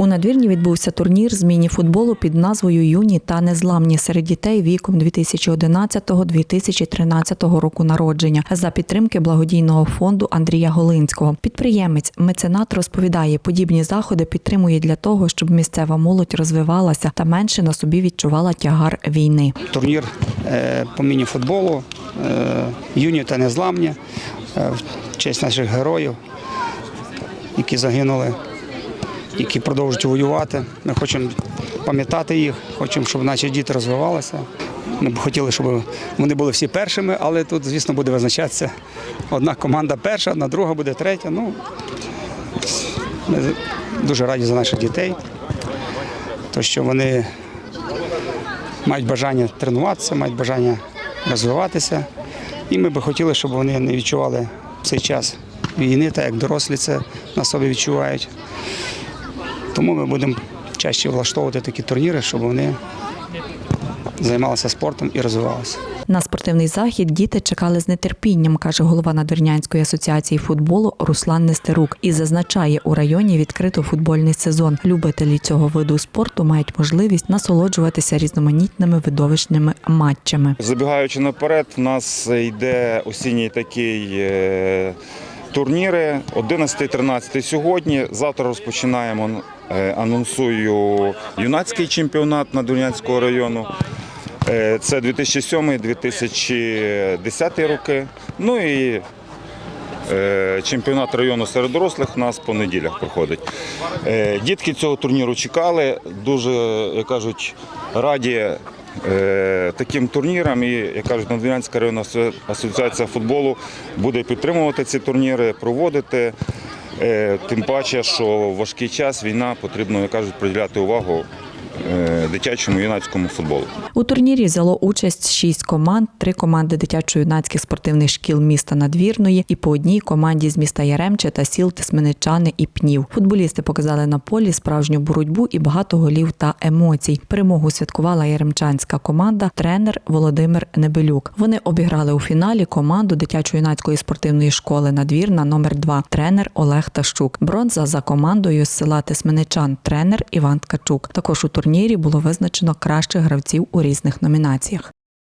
У надвірні відбувся турнір з міні-футболу під назвою Юні та незламні серед дітей віком 2011-2013 року народження за підтримки благодійного фонду Андрія Голинського. Підприємець меценат розповідає, подібні заходи підтримує для того, щоб місцева молодь розвивалася та менше на собі відчувала тягар війни. турнір е, по міні-футболу, е, юні та незламні, е, в честь наших героїв, які загинули, які продовжують воювати. Ми хочемо пам'ятати їх, хочемо, щоб наші діти розвивалися. Ми б хотіли, щоб вони були всі першими, але тут, звісно, буде визначатися одна команда перша, одна друга буде третя. Ну, ми дуже раді за наших дітей, то що вони мають бажання тренуватися, мають бажання розвиватися. І ми би хотіли, щоб вони не відчували цей час війни, так як дорослі це на собі відчувають. Тому ми будемо чаще влаштовувати такі турніри, щоб вони займалися спортом і розвивалися. На спортивний захід діти чекали з нетерпінням, каже голова Надвірнянської асоціації футболу Руслан Нестерук. І зазначає, у районі відкрито футбольний сезон. Любителі цього виду спорту мають можливість насолоджуватися різноманітними видовищними матчами. Забігаючи наперед, в нас йде осінній такий е, турніри 11-13 сьогодні. Завтра розпочинаємо е, анонсую юнацький чемпіонат на Дунянського району. Е, Це 2007-2010 роки. Ну і чемпіонат району серед дорослих у нас по неділях проходить. Е, Дітки цього турніру чекали, дуже, як кажуть, раді е, таким турнірам. І, як кажуть, Надвірнянська районна асоціація футболу буде підтримувати ці турніри, проводити. Е, Тим паче, що в важкий час війна потрібно, як кажуть, приділяти увагу е, дитячому юнацькому футболу. У турнірі взяло участь шість команд, три команди дитячо-юнацьких спортивних шкіл міста Надвірної і по одній команді з міста Яремче та сіл Тисменичани і Пнів. Футболісти показали на полі справжню боротьбу і багато голів та емоцій. Перемогу святкувала яремчанська команда, тренер Володимир Небелюк. Вони обіграли у фіналі команду дитячо-юнацької спортивної школи Надвірна номер 2 тренер Олег Тащук. Бронза за командою з села Тисменичан, тренер Іван Ткачук. Також у турнірі було визначено кращих гравців у різних номінаціях.